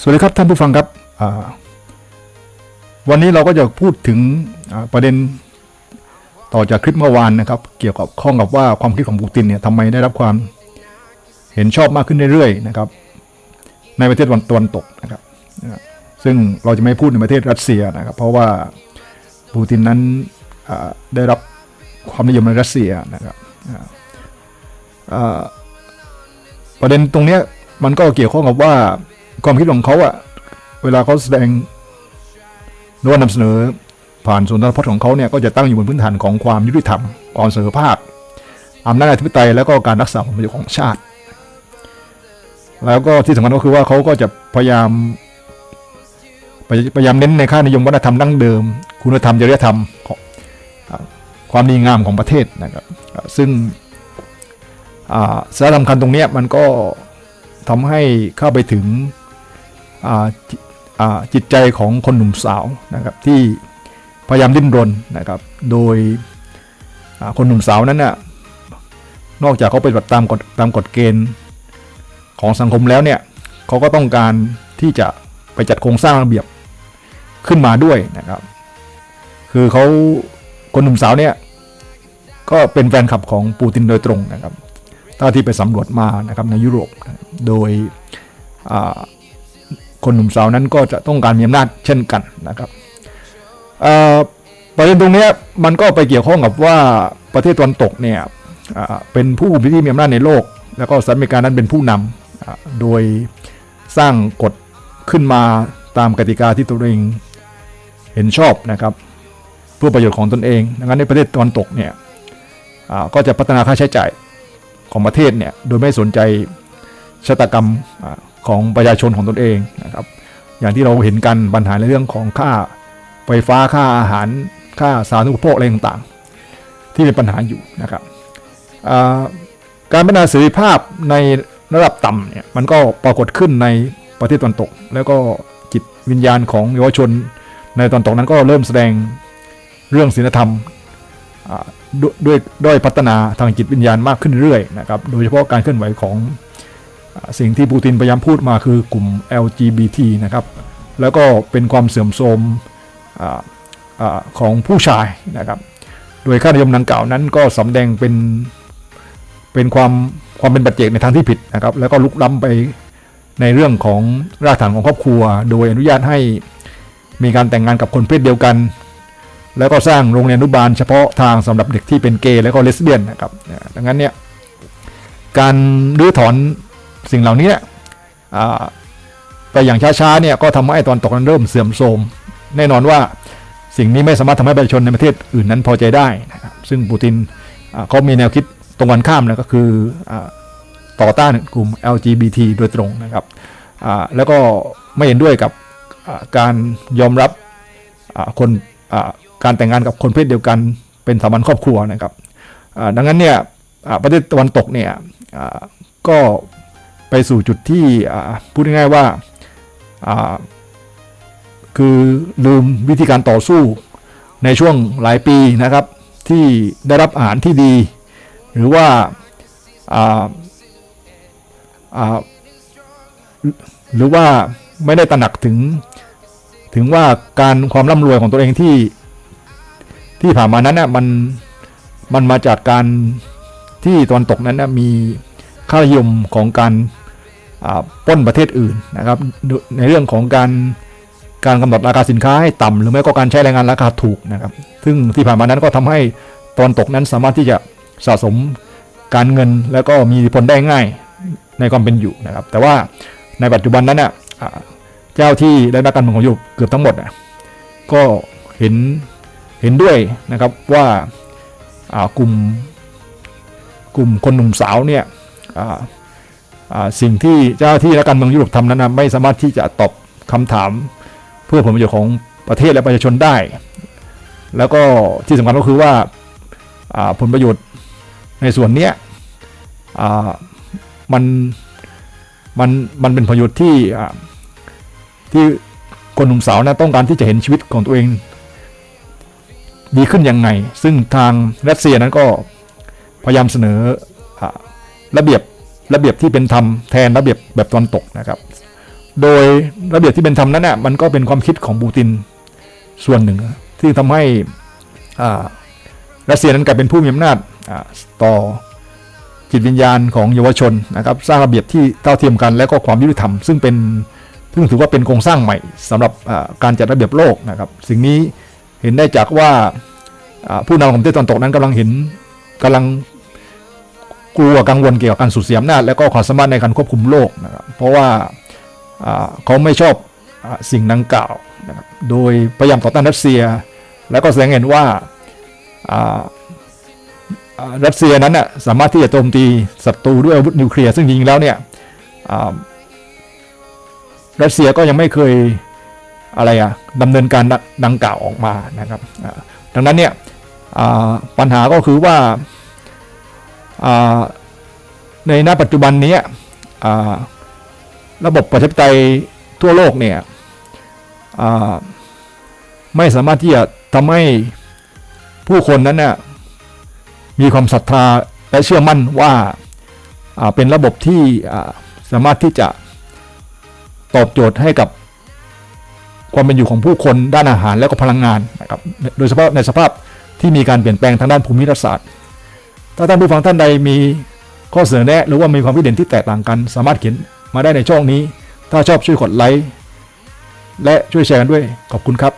สวัสดีครับท่านผู้ฟังครับ วันนี้เราก็จะพูดถึงประเด็นต่อจากคลิปเมื่อวานนะครับ เกี่ยวกับข้องกับว่าความคิดของปูตินเนี่ยทำไมได้รับความเห็นชอบมากขึ้นเรื่อยๆนะครับ ในประเทศตะวันตะวันตกนะครับ ซึ่งเราจะไม่พูดในประเทศรัสเซียนะครับ เพราะว่าปูตินนั้นได้รับความนิยมในรัสเซียนะครับประเด็นตรงนี้มันก็เกี่ยวข้องกับว่า ความคิดของเขาอะเวลาเขาแสดงหรือว่านำเสนอผ่านสุนทรพจน์ของเขาเนี่ยก็จะตั้งอยู่บนพื้นฐานของความยุติธรรมความเสมอภาคอำนาจอธิปไตยแล้วก็การรักษาผลประโยชน์ของชาติ แล้วก็ที่สำคัญก็คือว่าเขาก็จะพยายามพยายามเน้นในค่านิยมวัฒนธรรมดั้งเดิม คุณธรรมจริยธรรมของความดีงามของประเทศนะครับ ซึ่งสาระสำคัญตรงนี้มันก็ทำให้เข้าไปถึง จิตใจของคนหนุ่มสาวนะครับที่พยายามดิ้นรนนะครับโดยคนหนุ่มสาวนั้นน่ะนอกจากเขาปฏิบัติตามกฎตามกฎเกณฑ์ของสังคมแล้วเนี่ยเขาก็ต้องการที่จะไปจัดโครงสร้างระเบียบขึ้นมาด้วยนะครับ คือเขาคนหนุ่มสาวเนี่ยก็เป็นแฟนคลับของปูตินโดยตรงนะครับเท่าที่ไปสำรวจมานะครับในยุโรป โดยอ่า คนหนุ่มสาวนั้นก็จะต้องการมีอำนาจเช่นกันนะครับประเด็นตรงนี้มันก็ไปเกี่ยวข้องกับว่าประเทศตะวันตกเนี่ยเป็นผู้ที่มีอำนาจในโลก แล้วก็สหรัฐอเมริกานั้นเป็นผู้นำอ่าโดยสร้างกฎขึ้นมาตามกติกาที่ตัวเองเห็นชอบนะครับเพื่อประโยชน์ของตนเอง ดังนั้นในประเทศตะวันตกเนี่ยก็จะพัฒนาค่าใช้จ่ายของประเทศเนี่ยโดยไม่สนใจชะตากรรม ของประชาชนของตนเองนะครับ อย่างที่เราเห็นกันปัญหาในเรื่องของค่าไฟฟ้าค่าอาหารค่าสาธารณูปโภคอะไรต่างๆ ที่เป็นปัญหาอยู่นะครับการพัฒนาเสรีภาพในระดับต่ำเนี่ยมันก็ปรากฏขึ้นในประเทศตะวันตก แล้วก็จิตวิญญาณของเยาวชนในตะวันตกนั้นก็เริ่มแสดงเรื่องศีลธรรมด้วยด้วยพัฒนาทางจิตวิญญาณมากขึ้นเรื่อยๆนะครับ โดยเฉพาะการเคลื่อนไหวของ สิ่งที่ปูตินพยายามพูดมาคือกลุ่ม LGBT นะครับ แล้วก็เป็นความเสื่อมโทรมออของผู้ชายนะครับ โดยค่านิยมดังกล่าวนั้นก็สำแดงเป็นเป็นความความเป็นปัจเจกในทางที่ผิดนะครับ แล้วก็ลุกล้ำไปในเรื่องของรากฐานของครอบครัว โดยอนุญาตให้มีการแต่งงานกับคนเพศเดียวกัน แล้วก็สร้างโรงเรียนอนุบาลเฉพาะทางสำหรับเด็กที่เป็นเกย์และก็เลสเบี้ยนนะครับ ดังนั้นเนี่ยการรื้อถอน สิ่งเหล่านี้ไปอย่างช้าๆเนี่ยก็ทำให้ตอนตกนั้นเริ่มเสื่อมโทรมแน่นอนว่าสิ่งนี้ไม่สามารถทำให้ประชาชนในประเทศอื่นนั้นพอใจได้นะครับซึ่งปูตินเขามีแนวคิดตรงกันข้ามนะก็คืออต่อต้านกลุ่ม LGBT โดยตรงนะครับแล้วก็ไม่เห็นด้วยกับการยอมรับคนการแต่งงานกับคนเพศเดียวกันเป็นสาบันครอบครัวนะครับดังนั้นเนี่ยประเทศตะวันตกเนี่ยก็ ไปสู่จุดที่พูดง่ายๆว่าคือลืมวิธีการต่อสู้ในช่วงหลายปีนะครับ ที่ได้รับอาหารที่ดี หรือว่าหรือว่าไม่ได้ตระหนักถึงถึงว่าการความร่ำรวยของตัวเองที่ที่ผ่านมานั้นน่ะมันมันมาจากการที่ตะวันตกนั้นนะมีค่านิยมของการ ป้นประเทศอื่นนะครับ ในเรื่องของการการกำหนดราคาสินค้าให้ต่ำหรือไม่ก็การใช้แรงงานราคาถูกนะครับ ซึ่งที่ผ่านมานั้นก็ทำให้ตะวันตกนั้นสามารถที่จะสะสมการเงินแล้วก็มีอิทธิพลได้ง่ายในความเป็นอยู่นะครับ แต่ว่าในปัจจุบันนั้นน่ะอ่าเจ้าที่และนักการเมืองของยุโรปเกือบทั้งหมดน่ะก็เห็นเห็นด้วยนะครับว่ากลุ่มกลุ่มคนหนุ่มสาวเนี่ย สิ่งที่เจ้าที่และการเมืองยุโรปทำนั้นไม่สามารถที่จะตอบคำถาม เพื่อผลประโยชน์ของประเทศและประชาชนได้ แล้วก็ที่สำคัญก็คือว่าผลประโยชน์ในส่วนเนี้ยมันมันมันเป็นประโยชน์ที่ที่คนหนุ่มสาวนะต้องการที่จะเห็นชีวิตของตัวเอง ดีขึ้นยังไง ซึ่งทางรัสเซียนั้นก็พยายามเสนออาระเบียบ ระเบียบที่เป็นธรรมแทนระเบียบแบบตะวันตกนะครับ โดยระเบียบที่เป็นธรรมนั้นน่ะมันก็เป็นความคิดของปูตินส่วนหนึ่ง ที่ทำให้อ่ารัสเซียนั้นกลายเป็นผู้มีอำนาจต่อจิตวิญญาณของเยาวชนนะครับ สร้างระเบียบที่เท่าเทียมกัน และก็ความยุติธรรม ซึ่งเป็นซึ่งถือว่าเป็นโครงสร้างใหม่สำหรับการจัดระเบียบโลกนะครับ สิ่งนี้เห็นได้จากว่าผู้นำของประเทศตะวันตกนั้นกำลังเห็นกำลัง กลัวกังวลเกี่ยวกับการสูญเสียอำนาจและก็ความสามารถในการควบคุมโลกนะครับเพราะว่าเขาไม่ชอบอสิ่งดังกล่าวนะครับโดยพยายามต่อต้านรัสเซีย แล้วก็แสดงเห็นว่ารัสเซียนั้นน่ะสามารถที่จะโจมตีศัตรูด้วยอาวุธนิวเคลียร์ซึ่งจริงๆแล้วเนี่ยรัสเซียก็ยังไม่เคยอะไรอะดำเนินการดังกล่าวออกมานะครับดังนั้นเนี่ยปัญหาก็คือว่า อ่าในณปัจจุบันนี้ระบบประชาธิปไตยทั่วโลกเนี่ยไม่สามารถที่จะทำให้ผู้คนนั้นน่มีความศรัทธาและเชื่อมั่นว่าเป็นระบบที่สามารถที่จะตอบโจทย์ให้กับความเป็นอยู่ของผู้คนด้านอาหารและก็พลังงานนะครับ โดยเฉพาะในสภาพที่มีการเปลี่ยนแปลงทางด้านภูมิรัฐศาสตร์ ถ้าท่านผู้ฟังท่านใดมีข้อเสนอแนะ หรือว่ามีความคิดเห็นที่แตกต่างกัน สามารถเขียนมาได้ในช่องนี้ ถ้าชอบช่วยกดไลค์และช่วยแชร์กันด้วยขอบคุณครับ